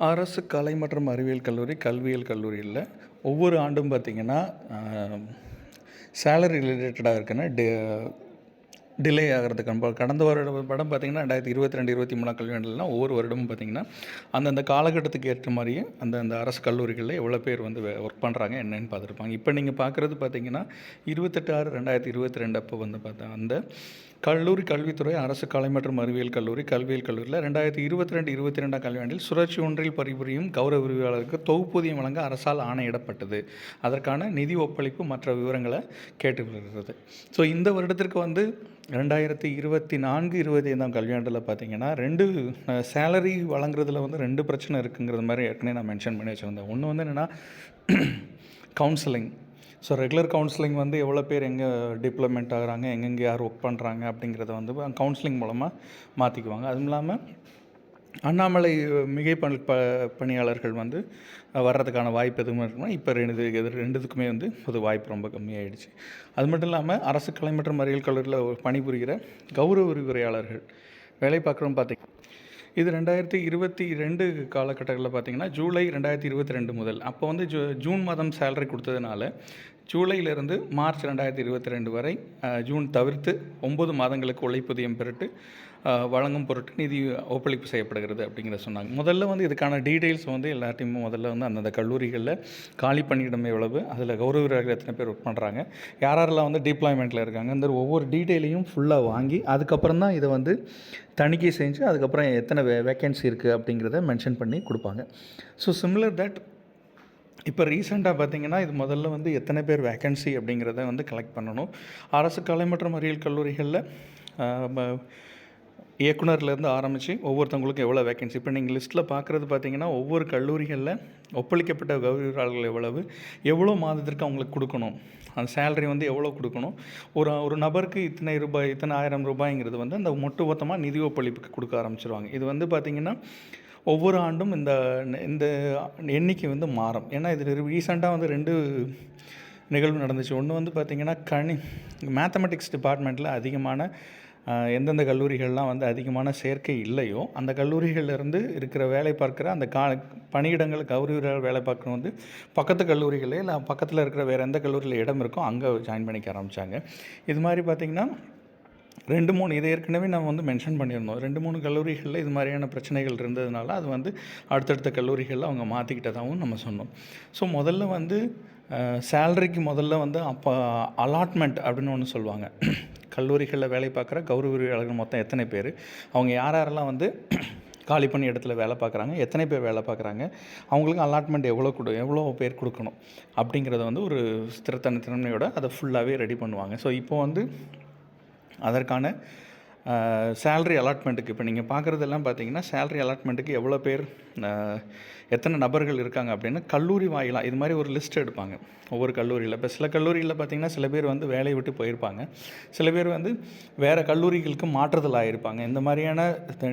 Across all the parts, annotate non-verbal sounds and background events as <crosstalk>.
அரசு கலை மற்றும் அறிவியல் கல்லூரி கல்வியியல் கல்லூரியில் ஒவ்வொரு ஆண்டும் பார்த்திங்கன்னா சேலரி ரிலேட்டடாக இருக்குன்னா டே டிலே ஆகிறதுக்கு கடந்த வருடம் படம் பார்த்திங்கன்னா ரெண்டாயிரத்தி இருபத்தி ரெண்டு இருபத்தி மூணாம் கல்வியாண்டுலாம் ஒவ்வொரு வருடமும் பார்த்திங்கன்னா அந்தந்த காலகட்டத்துக்கு ஏற்ற மாதிரியே அந்தந்த அரசு கல்லூரிகளில் எவ்வளோ பேர் வந்து ஒர்க் பண்ணுறாங்க என்னன்னு பார்த்துருப்பாங்க. இப்போ நீங்கள் பார்க்குறது பார்த்திங்கன்னா இருபத்தெட்டு ஆறு ரெண்டாயிரத்தி இருபத்தி ரெண்டு அப்போ வந்து பார்த்தா அந்த கல்லூரி கல்வித்துறை அரசு கலை மற்றும் அறிவியல் கல்லூரி கல்வியியல் கல்லூரியில் ரெண்டாயிரத்தி இருபத்தி ரெண்டு இருபத்தி ரெண்டாம் கல்வியாண்டில் சுழற்சி ஒன்றில் பணிபுரியும் கௌரவ விரிவாளருக்கு தொகுப்பூதியம் வழங்க அரசால் ஆணையிடப்பட்டது. அதற்கான நிதி ஒப்பளிப்பு மற்ற விவரங்களை கேட்டு வருகிறது ஸோ இந்த வருடத்திற்கு வந்து ரெண்டாயிரத்தி இருபத்தி நான்கு இருபத்தி ஐந்தாம் கல்வியாண்டில் பார்த்தீங்கன்னா ரெண்டு சேலரி வழங்குறதுல வந்து ரெண்டு பிரச்சனை இருக்குங்கிறது மாதிரி ஏற்கனவே நான் மென்ஷன் பண்ணி வச்சுருந்தேன். ஒன்று வந்து என்னென்னா கவுன்சிலிங் ஸோ ரெகுலர் கவுன்சிலிங் வந்து எவ்வளோ பேர் எங்கே டிப்ளமெண்ட் ஆகுறாங்க எங்கெங்கே யார் ஒர்க் பண்ணுறாங்க அப்படிங்கிறத வந்து கவுன்சிலிங் மூலமாக மாற்றிக்குவாங்க அதுவும் இல்லாமல் அண்ணாமலை மிகை பணி ப பணியாளர்கள் வந்து வர்றதுக்கான வாய்ப்பு எதுவும் இருக்குன்னா இப்போ ரெண்டு இது ரெண்டுத்துக்குமே வந்து ஒரு வாய்ப்பு ரொம்ப கம்மியாயிடுச்சு. அது மட்டும் இல்லாமல் அரசு கலை மற்றும் அறிவியல் கல்லூரியில் பணிபுரிகிற கௌரவ விரிவுரையாளர்கள் வேலை பார்க்குறோம் பார்த்திங்க இது ரெண்டாயிரத்தி இருபத்தி ரெண்டு காலகட்டங்களில் பார்த்தீங்கன்னா ஜூலை ரெண்டாயிரத்தி இருபத்தி ரெண்டு முதல் அப்போ வந்து ஜூ ஜூன் மாதம் சேலரி கொடுத்ததுனால ஜூலையிலிருந்து மார்ச் ரெண்டாயிரத்தி இருபத்தி ரெண்டு வரை ஜூன் தவிர்த்து ஒம்பது மாதங்களுக்கு உழைப்புதியம் பெருட்டு வழங்கும் பொருட்டு நிதி ஒப்பளிப்பு செய்யப்படுகிறது அப்படிங்கிற சொன்னாங்க. முதல்ல வந்து இதுக்கான டீட்டெயில்ஸ் வந்து எல்லாத்தையுமே முதல்ல வந்து அந்தந்த கல்லூரிகளில் காலி பணியிடம் எவ்வளவு அதில் கௌரவர்கள் எத்தனை பேர் ஒர்க் பண்ணுறாங்க யார் யாரெல்லாம் வந்து டிப்ளாய்மெண்ட்டில் இருக்காங்க இந்த ஒவ்வொரு டீட்டெயிலையும் ஃபுல்லாக வாங்கி அதுக்கப்புறம் தான் இதை வந்து தணிக்கை செஞ்சு அதுக்கப்புறம் எத்தனை வே வேக்கன்சி இருக்குது அப்படிங்கிறத மென்ஷன் பண்ணி கொடுப்பாங்க. ஸோ சிமிலர் தட் இப்போ ரீசெண்டாக பார்த்தீங்கன்னா இது முதல்ல வந்து எத்தனை பேர் வேக்கன்சி அப்படிங்கிறத வந்து கலெக்ட் பண்ணணும். அரசு கலை மற்றும் அறிவியல் கல்லூரிகளில் இயக்குனர்லேருந்து ஆரம்பித்து ஒவ்வொருத்தவங்களுக்கும் எவ்வளோ வேக்கன்சி இப்போ நீங்கள் லிஸ்ட்டில் பார்க்குறது பார்த்தீங்கன்னா ஒவ்வொரு கல்லூரிகளில் ஒப்பளிக்கப்பட்ட கௌரவர்கள் எவ்வளவு எவ்வளோ மாதத்திற்கு அவங்களுக்கு கொடுக்கணும்? அந்த சேலரி வந்து எவ்வளோ கொடுக்கணும்? ஒரு ஒரு நபருக்கு இத்தனை ரூபாய் இத்தனை ஆயிரம் ரூபாய்ங்கிறது வந்து அந்த மொட்டு மொத்தமாக நிதி ஒப்பளிப்புக்கு கொடுக்க ஆரம்பிச்சிருவாங்க. இது வந்து பார்த்திங்கன்னா ஒவ்வொரு ஆண்டும் இந்த இந்த எண்ணிக்கை வந்து மாறும். ஏன்னா இது ரீசெண்டாக வந்து ரெண்டு நிகழ்வு நடந்துச்சு. ஒன்று வந்து பார்த்திங்கன்னா கணி மேத்தமெட்டிக்ஸ் டிபார்ட்மெண்ட்டில் அதிகமான எந்தெந்த கல்லூரிகள்லாம் வந்து அதிகமான சேர்க்கை இல்லையோ அந்த கல்லூரிகளிலிருந்து இருக்கிற வேலை பார்க்குற அந்த கா பணியிடங்கள் கௌரவர்கள் வேலை பார்க்கணும் வந்து பக்கத்து கல்லூரிகளே இல்லை பக்கத்தில் இருக்கிற வேறு எந்த கல்லூரியில் இடம் இருக்கோ அங்கே ஜாயின் பண்ணிக்க ஆரம்பித்தாங்க இது மாதிரி பார்த்திங்கன்னா ரெண்டு மூணு இதை ஏற்கனவே நம்ம வந்து மென்ஷன் பண்ணியிருந்தோம். ரெண்டு மூணு கல்லூரிகளில் இது மாதிரியான பிரச்சனைகள் இருந்ததுனால அது வந்து அடுத்தடுத்த கல்லூரிகளில் அவங்க மாற்றிக்கிட்டதாகவும் நம்ம சொன்னோம். ஸோ முதல்ல வந்து சேலரிக்கு முதல்ல வந்து அப்போ அலாட்மெண்ட் அப்படின்னு ஒன்று சொல்லுவாங்க. கல்லூரிகளில் வேலை பார்க்குற கௌரவ மொத்தம் எத்தனை பேர்? அவங்க யார் யாரெல்லாம் வந்து <clears throat> காலி பண்ணி இடத்துல வேலை பார்க்குறாங்க? எத்தனை பேர் வேலை பார்க்குறாங்க? அவங்களுக்கு அலாட்மெண்ட் எவ்வளோ கொடு எவ்வளோ பேர் கொடுக்கணும்? அப்படிங்கிறத வந்து ஒரு ஸ்திரத்தன திறமையோட அதை ஃபுல்லாகவே ரெடி பண்ணுவாங்க. ஸோ இப்போ வந்து அதற்கான சேல்ரி அலாட்மெண்ட்டுக்கு இப்போ நீங்கள் பார்க்குறதெல்லாம் பார்த்தீங்கன்னா சேல்ரி அலாட்மெண்ட்டுக்கு எவ்வளோ பேர் எத்தனை நபர்கள் இருக்காங்க அப்படின்னு கல்லூரி வாயிலாக இது மாதிரி ஒரு லிஸ்ட் எடுப்பாங்க. ஒவ்வொரு கல்லூரியில். இப்போ சில கல்லூரியில் பார்த்திங்கன்னா சில பேர் வந்து வேலையை விட்டு போயிருப்பாங்க. சில பேர் வந்து வேறு கல்லூரிகளுக்கு மாற்றுதல் ஆகிருப்பாங்க இந்த மாதிரியான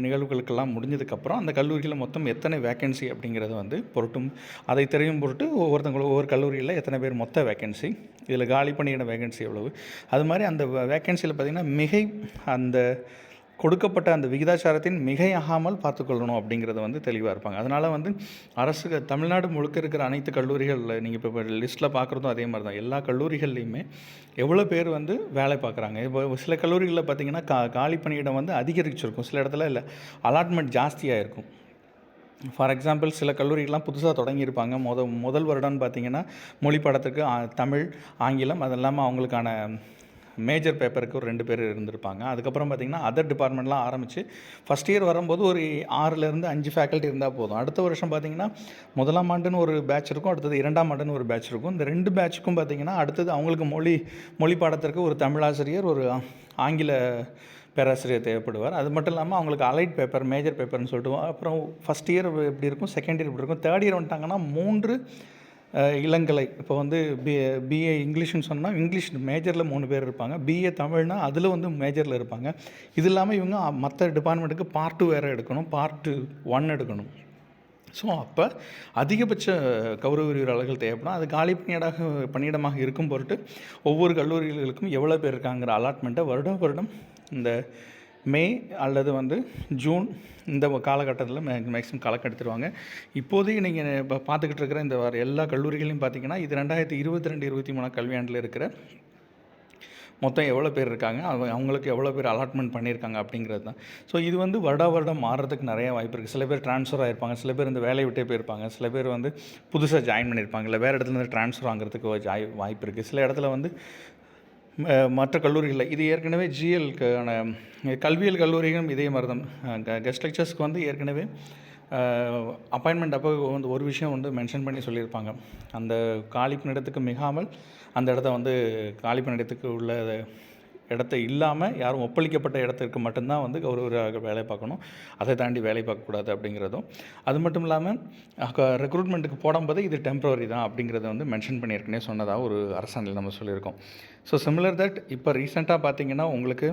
நிகழ்வுகளுக்கெல்லாம் முடிஞ்சதுக்கப்புறம் அந்த கல்லூரியில் மொத்தம் எத்தனை வேக்கன்சி அப்படிங்கிறத வந்து பொருட்டும் அதை தெரியும் பொருட்டு ஒவ்வொருத்தங்களும் ஒவ்வொரு கல்லூரியில் எத்தனை பேர் மொத்த வேக்கன்சி இதில் காலி பணியிட வேகன்சி எவ்வளவு. அது மாதிரி அந்த வேக்கன்சியில் பார்த்திங்கன்னா மிகை அந்த கொடுக்கப்பட்ட அந்த விகிதாச்சாரத்தின் மிகையாகாமல் பார்த்துக்கொள்ளணும் அப்படிங்கிறத வந்து தெளிவாக இருப்பாங்க. அதனால் வந்து அரசு தமிழ்நாடு முழுக்க இருக்கிற அனைத்து கல்லூரிகளில் நீங்கள் இப்போ லிஸ்ட்டில் பார்க்குறதும் அதே மாதிரி தான் எல்லா கல்லூரிகள்லேயுமே எவ்வளோ பேர் வந்து வேலை பார்க்குறாங்க இப்போ சில கல்லூரிகளில் பார்த்திங்கன்னா கா காலி பணியிடம் வந்து அதிகரிச்சிருக்கும். சில இடத்துல இல்லை அலாட்மெண்ட் ஜாஸ்தியாக இருக்கும் ஃபார் எக்ஸாம்பிள் சில கல்லூரிகள்லாம் புதுசாக தொடங்கியிருப்பாங்க. முத முதல் வருடம்னு பார்த்தீங்கன்னா மொழி படத்துக்கு தமிழ் ஆங்கிலம் அது இல்லாமல் அவங்களுக்கான மேஜர் பேப்பருக்கு ஒரு ரெண்டு பேர் இருந்திருப்பாங்க. அதுக்கப்புறம் பார்த்திங்கன்னா அதர் டிபார்ட்மெண்ட்லாம் ஆரம்பித்து ஃபஸ்ட் இயர் வரும்போது ஒரு ஆறுலேருந்து அஞ்சு ஃபேக்கல்ட்டி இருந்தால் போதும். அடுத்த வருஷம் பார்த்திங்கன்னா முதலாம் ஆண்டுன்னு ஒரு பேட்ச் இருக்கும் அடுத்தது இரண்டாம் ஆண்டுன்னு ஒரு பேட்ச் இருக்கும். இந்த ரெண்டு பேட்சுக்கும் பார்த்திங்கன்னா அடுத்தது அவங்களுக்கு மொழி மொழி பாடத்திற்கு ஒரு தமிழாசிரியர் ஒரு ஆங்கில பேராசிரியர் தேவைப்படுவார். அது மட்டும் இல்லாமல் அவங்களுக்கு அலைட் பேப்பர் மேஜர் பேப்பர்னு சொல்லிட்டு அப்புறம் ஃபஸ்ட் இயர் எப்படி இருக்கும் செகண்ட் இயர் எப்படி இருக்கும் தேர்ட் இயர் வந்துட்டாங்கன்னா மூன்று இளங்கலை. இப்போ வந்து பி பிஏ இங்கிலீஷ்னு சொன்னால் இங்கிலீஷ் மேஜரில் மூணு பேர் இருப்பாங்க. பிஏ தமிழ்னா அதில் வந்து மேஜரில் இருப்பாங்க. இது இல்லாமல் இவங்க மற்ற டிபார்ட்மெண்ட்டுக்கு பார்ட் டூ வேறு எடுக்கணும். பார்ட் ஒன் எடுக்கணும். ஸோ அப்போ அதிகபட்ச கௌரவ விரிவாளர்கள் தேவைப்படும். அது காலி பணியிடாக பணியிடமாக இருக்கும் பொருட்டு ஒவ்வொரு கல்லூரிகளுக்கும் எவ்வளோ பேர் இருக்காங்கிற அலாட்மெண்ட்டை வருடம் வருடம் இந்த மே அல்லது வந்து ஜூன் இந்த காலகட்டத்தில் மே மேக்ஸிமம் கலக்கு எடுத்துருவாங்க. இப்போதைக்கு நீங்கள் இப்போ பார்த்துக்கிட்டு இருக்கிற இந்த வர எல்லா கல்லூரிகளையும் பார்த்தீங்கன்னா இது ரெண்டாயிரத்தி இருபத்தி ரெண்டு இருபத்தி மூணு கல்வியாண்டில் இருக்கிற மொத்தம் எவ்வளோ பேர் இருக்காங்க அவங்க அவங்களுக்கு எவ்வளோ பேர் அலாட்மெண்ட் பண்ணியிருக்காங்க அப்படிங்கிறது தான். ஸோ இது வந்து வருட வருடம் மாறுறதுக்கு நிறைய வாய்ப்பு இருக்குது சில பேர் ட்ரான்ஸ்ஃபர் ஆகிருப்பாங்க சில பேர் இந்த வேலையை விட்டே போயிருப்பாங்க சில பேர் வந்து புதுசாக ஜாயின் பண்ணியிருப்பாங்க இல்லை வேறு இடத்துல இருந்து ட்ரான்ஸ்ஃபர் ஆகிறதுக்கு வாய்ப்பு இருக்குது சில இடத்துல வந்து மற்ற கல்லூரிகளில் இது ஏற்கனவே ஜிஎல்க்கான கல்வியியல் கல்லூரிகளும் இதே மாதிரி தான் கெஸ்ட் லெக்சர்ஸ்க்கு வந்து ஏற்கனவே அப்பாயின்மெண்ட் அப்போ வந்து ஒரு விஷயம் வந்து மென்ஷன் பண்ணி சொல்லியிருப்பாங்க. அந்த காலி பணியிடத்துக்கு மிகாமல் அந்த இடத்த வந்து காலி பணியிடத்துக்கு உள்ள இடத்த இல்லாமல் யாரும் ஒப்பளிக்கப்பட்ட இடத்திற்கு மட்டும்தான் வந்து கௌரவராக வேலை பார்க்கணும். அதை தாண்டி வேலை பார்க்கக்கூடாது அப்படிங்கிறதும். அது மட்டும் இல்லாமல் ரெக்ரூட்மெண்ட்டுக்கு போடும்போது இது டெம்பரரி தான் அப்படிங்கிறத வந்து மென்ஷன் பண்ணியிருக்கேனே சொன்னதாக ஒரு அரசாணையில் நம்ம சொல்லியிருக்கோம். ஸோ சிமிலர் தட் இப்போ ரீசெண்டாக பார்த்தீங்கன்னா உங்களுக்கு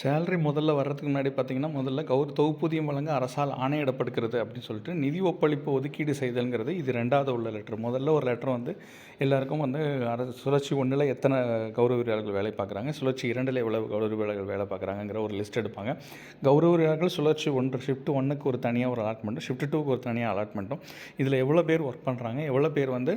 சேலரி முதல்ல வர்றதுக்கு முன்னாடி பார்த்தீங்கன்னா முதல்ல கௌர் தொகுப்பூதியம் வழங்க அரசால் ஆணையிடப்படுகிறது அப்படின்னு சொல்லிட்டு நிதி ஒப்பளிப்பு ஒதுக்கீடு செய்தல்ங்கிறது இது ரெண்டாவது உள்ள லெட்டர் முதல்ல ஒரு லெட்டர் வந்து எல்லாருக்கும் வந்து அரசு சுழற்சி ஒன்றில் எத்தனை கௌரவியாளர்கள் வேலை பார்க்குறாங்க சுழற்சி இரண்டில் எவ்வளவு கௌரவியாளர்கள் வேலை பார்க்குறாங்கிற ஒரு லிஸ்ட் எடுப்பாங்க. கௌரவியாளர்கள் சுழற்சி ஒன்று ஷிஃப்ட் ஒன்றுக்கு ஒரு தனியாக ஒரு அலாட்மெண்ட்டும் ஷிஃப்ட் டூக்கு ஒரு தனியாக அலாட்மெண்ட்டும் இதில் எவ்வளோ பேர் ஒர்க் பண்ணுறாங்க எவ்வளோ பேர் வந்து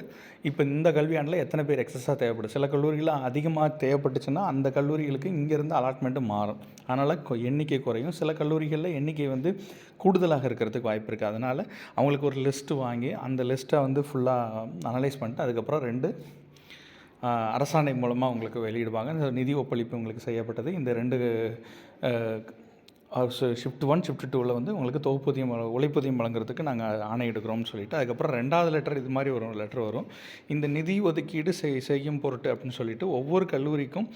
இப்போ இந்த கல்வியாண்டில் எத்தனை பேர் எக்ஸஸாக தேவைப்படுது சில கல்லூரிகளில் அதிகமாக தேவைப்பட்டுச்சுன்னா அந்த கல்லூரிகளுக்கு இங்கேருந்து அலாட்மெண்ட்டு மாறும். அதனால் கொ- எண்ணிக்கை குறையும். சில கல்லூரிகளில் எண்ணிக்கை வந்து கூடுதலாக இருக்கிறதுக்கு வாய்ப்பு இருக்குது அதனால் அவங்களுக்கு ஒரு லிஸ்ட்டு வாங்கி அந்த லிஸ்ட்டை வந்து ஃபுல்லாக அனலைஸ் பண்ணிட்டு அதுக்கப்புறம் ரெண்டு அரசாணை மூலமாக உங்களுக்கு வெளியிடுவாங்க. இந்த நிதி ஒப்பளிப்பு உங்களுக்கு செய்யப்பட்டது. இந்த ரெண்டு ஷிஃப்ட் ஒன் ஷிஃப்ட் டூவில் வந்து உங்களுக்கு தொகுப்பூதியம் உழைப்பூதியம் வழங்குறதுக்கு நாங்கள் ஆணை எடுக்கிறோம்னு சொல்லிட்டு அதுக்கப்புறம் ரெண்டாவது லெட்டர் இது மாதிரி ஒரு லெட்டர் வரும். இந்த நிதி ஒதுக்கீடு செய் செய்யும் பொருட்டு அப்படின்னு சொல்லிட்டு ஒவ்வொரு கல்லூரிக்கும்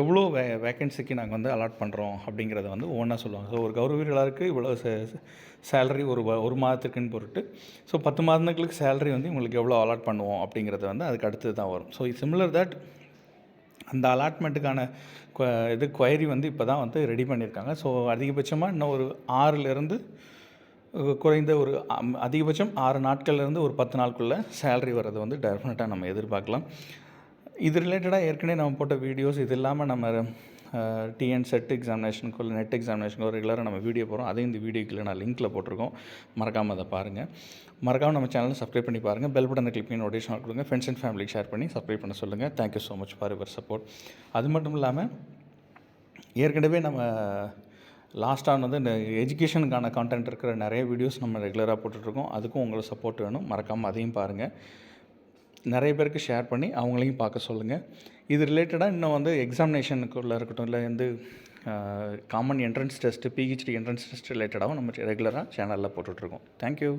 எவ்வளோ வே வேக்கன்சிக்கு நாங்கள் வந்து அலாட் பண்ணுறோம் அப்படிங்கிறத வந்து ஒவ்வொன்றா சொல்லுவாங்க. ஸோ ஒரு கௌரவீரர்களுக்கு இவ்வளோ சேலரி ஒரு ஒரு மாதத்துக்குன்னு பொருட்டு ஸோ பத்து மாதங்களுக்கு சேலரி வந்து உங்களுக்கு எவ்வளோ அலாட் பண்ணுவோம் அப்படிங்கிறது வந்து அதுக்கு அடுத்து தான் வரும். ஸோ சிமிலர் தட் அந்த அலாட்மெண்ட்டுக்கான இது கொயரி வந்து இப்போ தான் வந்து ரெடி பண்ணியிருக்காங்க. ஸோ அதிகபட்சமாக இன்னும் ஒரு ஆறுலேருந்து குறைந்த ஒரு அம், அதிகபட்சம் ஆறு நாட்கள்லேருந்து ஒரு பத்து நாளுக்குள்ளே சேலரி வர்றது வந்து டெஃபினட்டாக நம்ம எதிர்பார்க்கலாம். இது ரிலேட்டடாக ஏற்கனவே நம்ம போட்ட வீடியோஸ் இது இல்லாமல் நம்ம டிஎன் செட் எக்ஸாமினேஷனுக்கு இல்லை நெட் எக்ஸாமினேஷனுக்கு ரெகுலராக நம்ம வீடியோ போகிறோம் அதையும் இந்த வீடியோக்குள்ள நான் லிங்க்கில் போட்டிருக்கோம். மறக்காமல் அதை பாருங்கள் மறக்காமல் நம்ம சேனலை சப்ஸ்கிரைப் பண்ணி பாருங்கள் பெல் பட்டனை கிளிக் பண்ணி நோட்டிஃபிகேஷன் கொடுங்க. ஃப்ரெண்ட்ஸ் அண்ட் ஃபேமிலிக்கு ஷேர் பண்ணி சப்ஸ்கிரைப் பண்ண சொல்லுங்கள் thank you so much for your support அது மட்டும் இல்லாமல் ஏற்கனவே நம்ம லாஸ்ட்டாக வந்து இந்த எஜுகேஷனுக்கான கான்டென்ட் இருக்கிற நிறைய வீடியோஸ் நம்ம ரெகுலராக போட்டுட்ருக்கோம். அதுக்கும் உங்களுக்கு சப்போர்ட் வேணும். மறக்காமல் அதையும் பாருங்கள் நிறைய பேருக்கு ஷேர் பண்ணி அவங்களையும் பார்க்க சொல்லுங்கள் இது ரிலேட்டடாக இன்னும் வந்து எக்ஸாமினேஷனுக்குள்ளே இருக்கட்டும் இல்லை வந்து common entrance test PhD entrance test ரிலேட்டடாகவும் நம்ம ரெகுலராக சேனலில் போட்டுட்ருக்கோம் தேங்க்யூ